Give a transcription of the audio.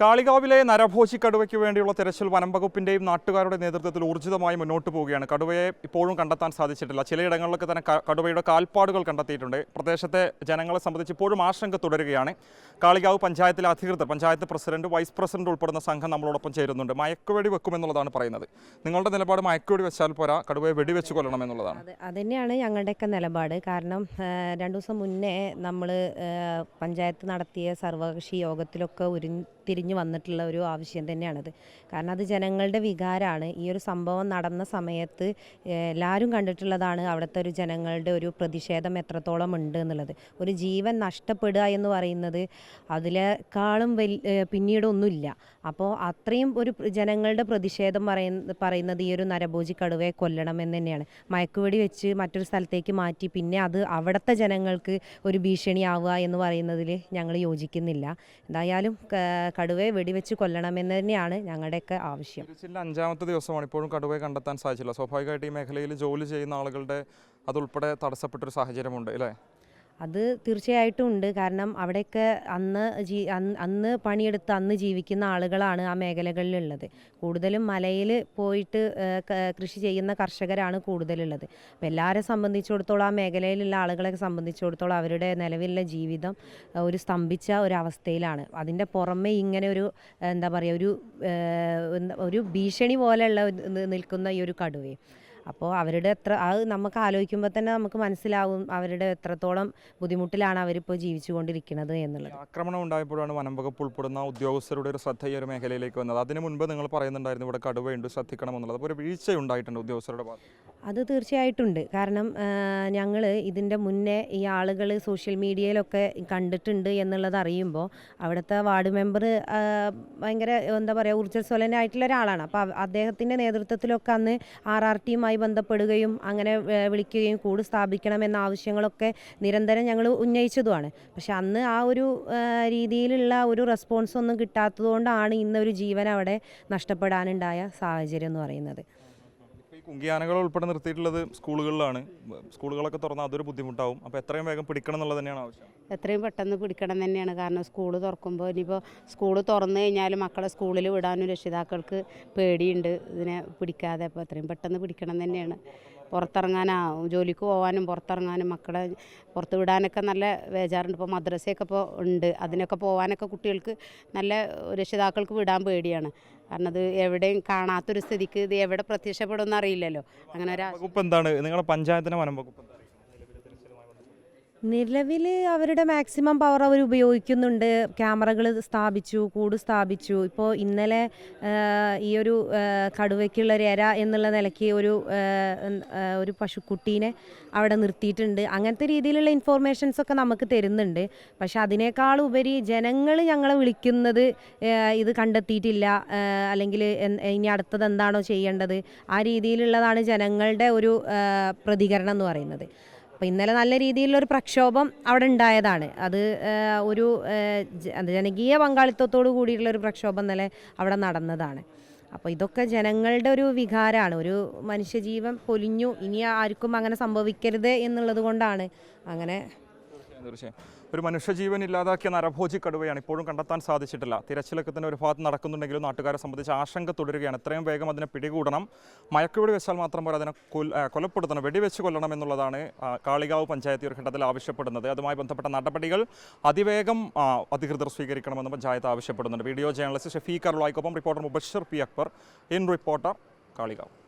കാളികാവിലെ നരഭോജി കടുവയ്ക്ക് വേണ്ടിയുള്ള തെരച്ചിൽ വനം വകുപ്പിന്റെയും നാട്ടുകാരുടെ നേതൃത്വത്തിൽ ഊർജിതമായി മുന്നോട്ട് പോവുകയാണ്. കടുവയെ ഇപ്പോഴും കണ്ടെത്താൻ സാധിച്ചിട്ടില്ല. ചിലയിടങ്ങളിലൊക്കെ തന്നെ കടുവയുടെ കാൽപ്പാടുകൾ കണ്ടെത്തിയിട്ടുണ്ട്. പ്രദേശത്തെ ജനങ്ങളെ സംബന്ധിച്ച് ഇപ്പോഴും ആശങ്ക തുടരുകയാണ്. കാളികാവ് പഞ്ചായത്തിലെ അധികൃതർ പഞ്ചായത്ത് പ്രസിഡന്റ് വൈസ് പ്രസിഡന്റ് ഉൾപ്പെടുന്ന സംഘം നമ്മളോടൊപ്പം ചേരുന്നുണ്ട്. മയക്കുവെടി വെക്കുമെന്നുള്ളതാണ് പറയുന്നത്. നിങ്ങളുടെ നിലപാട് മയക്കുവെടി വെച്ചാൽ പോരാ കടുവയെ വെടിവെച്ച് കൊല്ലണം എന്നുള്ളതാണ്. അത് അതന്നെയാണ് ഞങ്ങളുടെയൊക്കെ നിലപാട്. കാരണം രണ്ടു ദിവസം മുന്നേ നമ്മൾ പഞ്ചായത്ത് നടത്തിയ സർവകക്ഷി യോഗത്തിലൊക്കെ ഉരുത്തിരിഞ്ഞു വന്നിട്ടുള്ള ഒരു ആവശ്യം തന്നെയാണത്. കാരണം അത് ജനങ്ങളുടെ വികാരമാണ് ഈ ഒരു സംഭവം നടന്ന സമയത്ത് എല്ലാവരും കണ്ടിട്ടുള്ളതാണ് അവിടുത്തെ ഒരു ജനങ്ങളുടെ ഒരു പ്രതിഷേധം എത്രത്തോളം ഉണ്ട് എന്നുള്ളത്. ഒരു ജീവൻ നഷ്ടപ്പെടുക എന്ന് പറയുന്നത് അതിലേക്കാളും വലിയ പിന്നീടൊന്നുമില്ല. അപ്പോൾ അത്രയും ഒരു ജനങ്ങളുടെ പ്രതിഷേധം പറയുന്ന പറയുന്നത് ഈ ഒരു നരഭോജി കടുവയെ കൊല്ലണം എന്ന് തന്നെയാണ്. മയക്കുവെടി വെച്ച് മറ്റൊരു സ്ഥലത്തേക്ക് മാറ്റി പിന്നെ അത് അവിടുത്തെ ജനങ്ങൾക്ക് ഒരു ഭീഷണിയാവുക എന്ന് പറയുന്നതിൽ ഞങ്ങൾ യോജിക്കുന്നില്ല. എന്തായാലും കടുവയെ വെടിവെച്ച് കൊല്ലണമെന്ന് തന്നെയാണ് ഞങ്ങളുടെയൊക്കെ ആവശ്യം. തിരച്ചിലിന്റെ അഞ്ചാമത്തെ ദിവസമാണ് ഇപ്പോഴും കടുവയെ കണ്ടെത്താൻ സാധിച്ചില്ല സ്വാഭാവികമായിട്ട് ഈ മേഖലയിൽ ജോലി ചെയ്യുന്ന ആളുകളുടെ അതുൾപ്പെടെ തടസ്സപ്പെട്ടൊരു സാഹചര്യമുണ്ട് അല്ലേ? അത് തീർച്ചയായിട്ടും ഉണ്ട്. കാരണം അവിടെയൊക്കെ അന്ന് ജീ അന്ന് പണിയെടുത്ത് അന്ന് ജീവിക്കുന്ന ആളുകളാണ് ആ മേഖലകളിലുള്ളത്. കൂടുതലും മലയിൽ പോയിട്ട് കൃഷി ചെയ്യുന്ന കർഷകരാണ് കൂടുതലുള്ളത്. അപ്പോൾ എല്ലാവരെ സംബന്ധിച്ചിടത്തോളം ആ മേഖലയിലുള്ള ആളുകളെ സംബന്ധിച്ചിടത്തോളം അവരുടെ നിലവിലുള്ള ജീവിതം ഒരു സ്തംഭിച്ച ഒരവസ്ഥയിലാണ് അതിന്റെ പുറമെ ഇങ്ങനെ ഒരു എന്താ പറയുക ഒരു ഒരു ഭീഷണി പോലെയുള്ള നിൽക്കുന്ന ഈ ഒരു കടുവയും. അപ്പോൾ അവരുടെ എത്ര അത് നമുക്ക് ആലോചിക്കുമ്പോൾ തന്നെ നമുക്ക് മനസ്സിലാവും അവരുടെ എത്രത്തോളം ബുദ്ധിമുട്ടിലാണ് അവരിപ്പോൾ ജീവിച്ചുകൊണ്ടിരിക്കുന്നത് എന്നുള്ളത്. ആക്രമണം ഉണ്ടായപ്പോഴാണ് വനം വകുപ്പ് ഉൾപ്പെടുന്ന ഉദ്യോഗസ്ഥരുടെ ഒരു ശ്രദ്ധ ഈ ഒരു മേഖലയിലേക്ക് വന്നത്. അതിന് മുൻപ് നിങ്ങൾ പറയുന്നുണ്ടായിരുന്നു ഇവിടെ കടുവയുണ്ട് ശ്രദ്ധിക്കണം എന്നുള്ളത് അപ്പോൾ ഒരു വീഴ്ച ഉണ്ടായിട്ടുണ്ട് ഉദ്യോഗസ്ഥരുടെ ഭാഗത്ത്. അത് തീർച്ചയായിട്ടുണ്ട്. കാരണം ഞങ്ങൾ ഇതിന്റെ മുന്നേ ഈ ആളുകൾ സോഷ്യൽ മീഡിയയിലൊക്കെ കണ്ടിട്ടുണ്ട് എന്നുള്ളത് അറിയുമ്പോൾ അവിടുത്തെ വാർഡ് മെമ്പർ ഭയങ്കര എന്താ പറയുക ഊർജസ്വലനായിട്ടുള്ള ഒരാളാണ്. അപ്പോൾ അദ്ദേഹത്തിന്റെ നേതൃത്വത്തിലൊക്കെ അന്ന് ആർ ആർ ടിയുമായി ബന്ധപ്പെടുകയും അങ്ങനെ വിളിക്കുകയും കൂട് സ്ഥാപിക്കണമെന്ന ആവശ്യങ്ങളൊക്കെ നിരന്തരം ഞങ്ങൾ ഉന്നയിച്ചതുമാണ്. പക്ഷെ അന്ന് ആ ഒരു രീതിയിലുള്ള ഒരു റെസ്പോൺസ് ഒന്നും കിട്ടാത്തതുകൊണ്ടാണ് ഇന്നൊരു ജീവൻ അവിടെ നഷ്ടപ്പെടാനുണ്ടായ സാഹചര്യം എന്ന് പറയുന്നത്. കുങ്കിയാനകൾ ഉൾപ്പെടെ നിർത്തിയിട്ടുള്ളത് സ്കൂളുകളിലാണ്. സ്കൂളുകളൊക്കെ തുറന്നാൽ അതൊരു ബുദ്ധിമുട്ടാവും. അപ്പോൾ എത്രയും വേഗം പിടിക്കണം എന്നുള്ളത് തന്നെയാണ് ആവശ്യം. എത്രയും പെട്ടെന്ന് പിടിക്കണം തന്നെയാണ്. കാരണം സ്കൂൾ തുറക്കുമ്പോൾ ഇനിയിപ്പോൾ സ്കൂൾ തുറന്നു കഴിഞ്ഞാൽ മക്കളെ സ്കൂളിൽ വിടാനും രക്ഷിതാക്കൾക്ക് പേടിയുണ്ട്. ഇതിനെ പിടിക്കാതെ അപ്പോൾ എത്രയും പെട്ടെന്ന് പിടിക്കണം തന്നെയാണ്. പുറത്തിറങ്ങാനാ ജോലിക്ക് പോകാനും പുറത്തിറങ്ങാനും മക്കളെ പുറത്ത് വിടാനൊക്കെ നല്ല ബേജാറുണ്ട് ഇപ്പോൾ മദ്രസയൊക്കെ ഇപ്പോൾ ഉണ്ട്. അതിനൊക്കെ പോകാനൊക്കെ കുട്ടികൾക്ക് നല്ല രക്ഷിതാക്കൾക്ക് വിടാൻ പേടിയാണ്. കാരണം അത് എവിടെയും കാണാത്തൊരു സ്ഥിതിക്ക് ഇത് എവിടെ പ്രത്യക്ഷപ്പെടുമെന്ന് അറിയില്ലല്ലോ. അങ്ങനെ ഒരു വകുപ്പ് എന്താണ്? നിങ്ങളുടെ പഞ്ചായത്തിന്റെ വനം വകുപ്പ് നിലവിൽ അവരുടെ മാക്സിമം പവർ അവർ ഉപയോഗിക്കുന്നുണ്ട്. ക്യാമറകൾ സ്ഥാപിച്ചു കൂട് സ്ഥാപിച്ചു. ഇപ്പോൾ ഇന്നലെ ഈ ഒരു കടുവയ്ക്കുള്ള ഒരു എര എന്നുള്ള നിലയ്ക്ക് ഒരു ഒരു പശുക്കുട്ടീനെ അവിടെ നിർത്തിയിട്ടുണ്ട്. അങ്ങനത്തെ രീതിയിലുള്ള ഇൻഫോർമേഷൻസ് ഒക്കെ നമുക്ക് തരുന്നുണ്ട്. പക്ഷെ അതിനേക്കാൾ ഉപരി ജനങ്ങൾ ഞങ്ങളെ വിളിക്കുന്നത് ഇത് കണ്ടെത്തിയിട്ടില്ല. അല്ലെങ്കിൽ ഇനി അടുത്തത് എന്താണോ ചെയ്യേണ്ടത്? ആ രീതിയിലുള്ളതാണ് ജനങ്ങളുടെ ഒരു പ്രതികരണം എന്ന് പറയുന്നത്. അപ്പോൾ ഇന്നലെ നല്ല രീതിയിലുള്ളൊരു പ്രക്ഷോഭം അവിടെ ഉണ്ടായതാണ്. അത് ഒരു ജനകീയ പങ്കാളിത്തത്തോടു കൂടിയിട്ടുള്ള ഒരു പ്രക്ഷോഭം ഇന്നലെ അവിടെ നടന്നതാണ്. അപ്പോൾ ഇതൊക്കെ ജനങ്ങളുടെ ഒരു വികാരമാണ് ഒരു മനുഷ്യജീവൻ പൊലിഞ്ഞു. ഇനി ആർക്കും അങ്ങനെ സംഭവിക്കരുത് എന്നുള്ളത് കൊണ്ടാണ് അങ്ങനെ തീർച്ചയായും, ഒരു മനുഷ്യജീവൻ ഇല്ലാതാക്കിയ നരഭോജി കടുവയാണ് ഇപ്പോഴും കണ്ടെത്താൻ സാധിച്ചിട്ടില്ല. തിരച്ചിലൊക്കെ തന്നെ ഒരു ഭാഗത്ത് നടക്കുന്നുണ്ടെങ്കിലും നാട്ടുകാരെ സംബന്ധിച്ച് ആശങ്ക തുടരുകയാണ്. എത്രയും വേഗം അതിനെ പിടികൂടണം. മയക്കുവെടി വെച്ചാൽ മാത്രം പോലെ അതിനെ കൊലപ്പെടുത്തണം. വെടിവെച്ച് കൊല്ലണം എന്നുള്ളതാണ് കാളികാവ് പഞ്ചായത്ത് ഒരു ഘട്ടത്തിൽ ആവശ്യപ്പെടുന്നത്. അതുമായി ബന്ധപ്പെട്ട നടപടികൾ അതിവേഗം അധികൃതർ സ്വീകരിക്കണമെന്ന് പഞ്ചായത്ത് ആവശ്യപ്പെടുന്നുണ്ട്. Video journalist Shafeeq ലോയ്ക്കൊപ്പം reporter Mubashir P Akbar. In reporter Kalikavu.